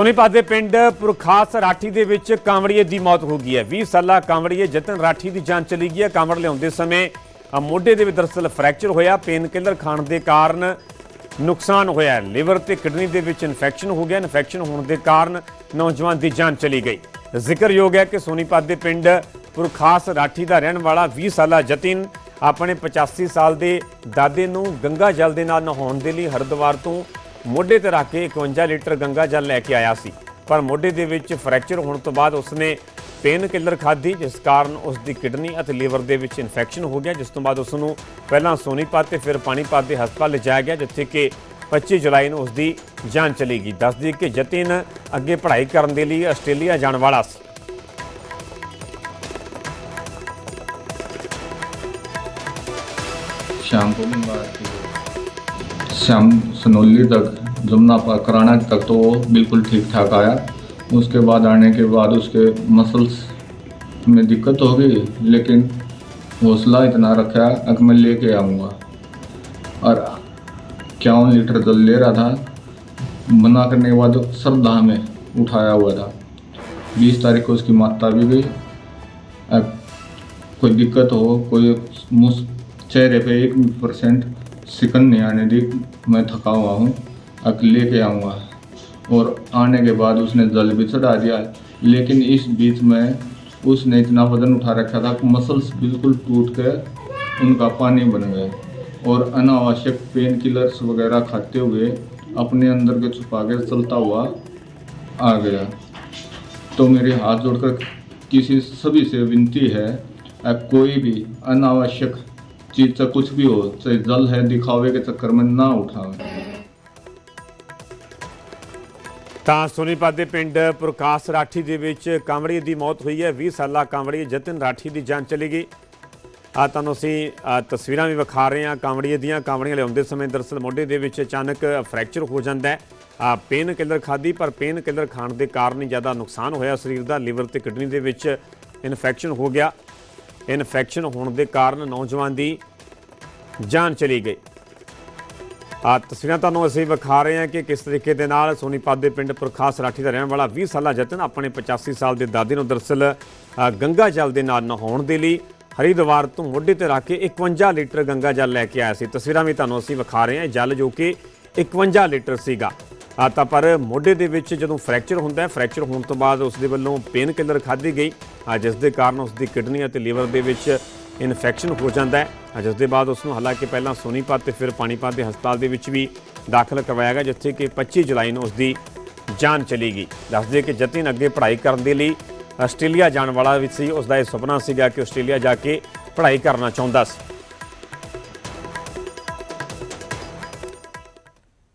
ਸੋਨੀਪਤ ਦੇ ਪਿੰਡ ਪੁਰਖਾਸ ਰਾਠੀ ਦੇ ਵਿੱਚ ਕਾਂਵੜੀਏ ਦੀ ਮੌਤ ਹੋ ਗਈ ਹੈ। 20 ਸਾਲਾ ਕਾਂਵੜੀਏ ਜਤਨ ਰਾਠੀ ਦੀ ਜਾਨ ਚਲੀ ਗਈ ਹੈ। ਕਾਂਵੜ ਲਿਆਉਂਦੇ ਸਮੇਂ ਮੋਢੇ ਦੇ ਵਿੱਚ ਦਰਅਸਲ ਫ੍ਰੈਕਚਰ ਹੋਇਆ। ਪੇਨ ਕਿਲਰ ਖਾਣ ਦੇ ਕਾਰਨ ਨੁਕਸਾਨ ਹੋਇਆ। ਲਿਵਰ ਤੇ ਕਿਡਨੀ ਦੇ ਵਿੱਚ ਇਨਫੈਕਸ਼ਨ ਹੋ ਗਿਆ। ਇਨਫੈਕਸ਼ਨ ਹੋਣ ਦੇ ਕਾਰਨ ਨੌਜਵਾਨ ਦੀ ਜਾਨ ਚਲੀ ਗਈ। ਜ਼ਿਕਰਯੋਗ ਹੈ ਕਿ ਸੋਨੀਪਤ ਦੇ ਪਿੰਡ ਪੁਰਖਾਸ ਰਾਠੀ ਦਾ ਰਹਿਣ ਵਾਲਾ 20 ਸਾਲਾ ਜਤਿਨ ਆਪਣੇ 85 ਸਾਲ ਦੇ ਦਾਦੇ ਨੂੰ ਗੰਗਾ ਜਲ ਦੇ ਨਾਲ ਨਹਾਉਣ ਦੇ ਲਈ ਹਰਿਦੁਆਰ ਤੋਂ ਮੋਢੇ ਤੇ ਰੱਖ ਕੇ 51 ਲੀਟਰ ਗੰਗਾ ਜਲ ਲੈ ਕੇ ਆਇਆ ਸੀ। ਪਰ ਮੋਢੇ ਦੇ ਵਿੱਚ ਫ੍ਰੈਕਚਰ ਹੋਣ ਤੋਂ ਬਾਅਦ ਉਸਨੇ ਪੇਨ ਕਿਲਰ ਖਾਧੀ, ਜਿਸ ਕਾਰਨ ਉਸ ਦੀ ਕਿਡਨੀ ਅਤੇ ਲੀਵਰ ਦੇ ਵਿੱਚ ਇਨਫੈਕਸ਼ਨ ਹੋ ਗਿਆ, ਜਿਸ ਤੋਂ ਬਾਅਦ ਉਸ ਨੂੰ ਪਹਿਲਾਂ ਸੋਨੀਪਤ ਤੇ ਫਿਰ ਪਾਣੀਪਤ ਦੇ ਹਸਪਤਾਲ ਲਿਜਾਇਆ ਗਿਆ, ਜਿੱਥੇ ਕਿ 25 ਜੁਲਾਈ ਨੂੰ ਉਸ ਦੀ ਜਾਨ ਚਲੀ ਗਈ। ਦੱਸਦੀ ਕਿ ਜਤਿਨ ਅੱਗੇ ਪੜ੍ਹਾਈ ਕਰਨ ਦੇ ਲਈ ਆਸਟ੍ਰੇਲੀਆ ਜਾਣ ਵਾਲਾ ਸੀ। ਸ਼ਾਮ ਨੂੰ ਬਿਮਾਰ ਸੀ शाम सनोली तक, जमुना पार कराना तक तो वो बिल्कुल ठीक ठाक आया। उसके बाद आने के बाद उसके मसल्स में दिक्कत हो गई, लेकिन हौसला इतना रखा कि मैं ले लेके आऊँगा। और इक्यावन लीटर जल ले रहा था, मना करने के बाद श्रद्धा में उठाया हुआ था। बीस तारीख को उसकी माता भी गई। अब कोई दिक्कत हो, कोई मुस, चेहरे पे एक परसेंट सिकन नहीं आने दी मैं थका हुआ हूँ अब लेके आऊँगा। और आने के बाद उसने जल भी चढ़ा दिया। लेकिन इस बीच में उसने इतना वज़न उठा रखा था कि मसल्स बिल्कुल टूट के उनका पानी बन गए। और अनावश्यक पेन किलर्स वगैरह खाते हुए अपने अंदर के छुपा के चलता हुआ आ गया। तो मेरे हाथ जोड़कर किसी सभी से विनती है, कोई भी अनावश्यक चीज से कुछ भी हो चाहे जल है दिखावे के चक्कर में ना उठावे ਤਾਂ ਸੋਨੀਪਤ ਦੇ ਪਿੰਡ ਪ੍ਰਕਾਸ਼ ਰਾਠੀ ਦੇ ਵਿੱਚ ਕਾਂਵੜੀ ਦੀ ਮੌਤ ਹੋਈ ਹੈ 20 ਸਾਲਾ ਕਾਂਵੜੀ ਜਤਨ ਰਾਠੀ ਦੀ ਜਾਨ ਚਲੀ ਗਈ ਆ ਤੁਹਾਨੂੰ ਅਸੀਂ ਅ, ਤਸਵੀਰਾਂ ਵੀ ਵਿਖਾ ਰਹੇ ਹਾਂ ਕਾਂਵੜੀਏ ਦੀਆਂ ਕਾਂਵੜੀਆਂ ਲਿਆਉਂਦੇ ਸਮੇਂ ਦਰਅਸਲ ਮੋਢੇ ਦੇ ਵਿੱਚ ਅਚਾਨਕ ਫ੍ਰੈਕਚਰ ਹੋ ਜਾਂਦਾ ਹੈ ਆ ਪੇਨ ਕਿਲਰ ਖਾਦੀ ਪਰ ਪੇਨ ਕਿਲਰ ਖਾਣ ਦੇ ਕਾਰਨ ਹੀ ਜ਼ਿਆਦਾ ਨੁਕਸਾਨ ਹੋਇਆ ਸਰੀਰ ਦਾ ਲਿਵਰ ਤੇ ਕਿਡਨੀ ਦੇ ਵਿੱਚ ਇਨਫੈਕਸ਼ਨ ਹੋ ਗਿਆ ਇਨਫੈਕਸ਼ਨ ਹੋਣ ਦੇ ਕਾਰਨ ਨੌਜਵਾਨ ਦੀ ਜਾਨ ਚਲੀ ਗਈ। ਆ ਤਸਵੀਰਾਂ ਤੁਹਾਨੂੰ ਅਸੀਂ ਵਿਖਾ ਰਹੇ ਹਾਂ ਕਿ ਕਿਸ ਤਰੀਕੇ ਦੇ ਨਾਲ ਸੋਨੀਪਤ ਦੇ ਪਿੰਡ ਪ੍ਰਖਾਸ ਰਾਠੀ ਦਾ ਰਹਿਣ ਵਾਲਾ 20 ਸਾਲਾ ਜਤਨ ਆਪਣੇ 85 ਸਾਲ ਦੇ ਦਾਦੇ ਨੂੰ ਦਰਅਸਲ ਗੰਗਾ ਜਲ ਦੇ ਨਾਲ ਨਹਾਉਣ ਦੇ ਲਈ ਹਰੀਦਵਾਰ ਤੋਂ ਮੋਢੇ ਤੇ ਰੱਖ ਕੇ 51 ਲੀਟਰ ਗੰਗਾ ਜਲ ਲੈ ਕੇ ਆਇਆ ਸੀ। ਤਸਵੀਰਾਂ ਵੀ ਤੁਹਾਨੂੰ ਅਸੀਂ ਵਿਖਾ ਰਹੇ ਹਾਂ। ਜਲ ਜੋ ਕਿ 51 ਲੀਟਰ ਸੀਗਾ। ਤਾਂ ਪਰ ਮੋਢੇ ਦੇ ਵਿੱਚ ਜਦੋਂ ਫ੍ਰੈਕਚਰ ਹੁੰਦਾ ਹੈ, ਫ੍ਰੈਕਚਰ ਹੋਣ ਤੋਂ ਬਾਅਦ ਉਸ ਦੇ ਵੱਲੋਂ ਪੇਨ ਕਿਲਰ ਖਾਧੀ ਗਈ। ਜਿਸ ਦੇ ਕਾਰਨ ਉਸ ਦੀ ਕਿਡਨੀ ਅਤੇ ਲੀਵਰ ਦੇ ਵਿੱਚ ਇਨਫੈਕਸ਼ਨ ਹੋ ਜਾਂਦਾ ਹੈ। ਜਿਸ ਦੇ ਬਾਅਦ ਉਸ ਨੂੰ ਹਾਲਾਂਕਿ ਪਹਿਲਾਂ ਸੋਨੀਪਤ ਤੇ ਫਿਰ ਪਾਣੀਪਤ ਦੇ ਹਸਪਤਾਲ ਦੇ ਵਿੱਚ ਵੀ ਦਾਖਲ ਕਰਵਾਇਆ ਗਿਆ, ਜਿੱਥੇ ਕਿ 25 ਜੁਲਾਈ ਨੂੰ ਉਸ ਦੀ ਜਾਨ ਚਲੀ ਗਈ। ਦੱਸਦੇ ਕਿ ਜਤਿਨ ਅੱਗੇ ਪੜ੍ਹਾਈ ਕਰਨ ਦੇ ਲਈ ਆਸਟ੍ਰੇਲੀਆ ਜਾਣ ਵਾਲਾ ਵੀ ਸੀ ਉਸ ਦਾ ਇਹ ਸੁਪਨਾ ਸੀਗਾ ਕਿ ਆਸਟ੍ਰੇਲੀਆ ਜਾ ਕੇ ਪੜ੍ਹਾਈ ਕਰਨਾ ਚਾਹੁੰਦਾ ਸੀ।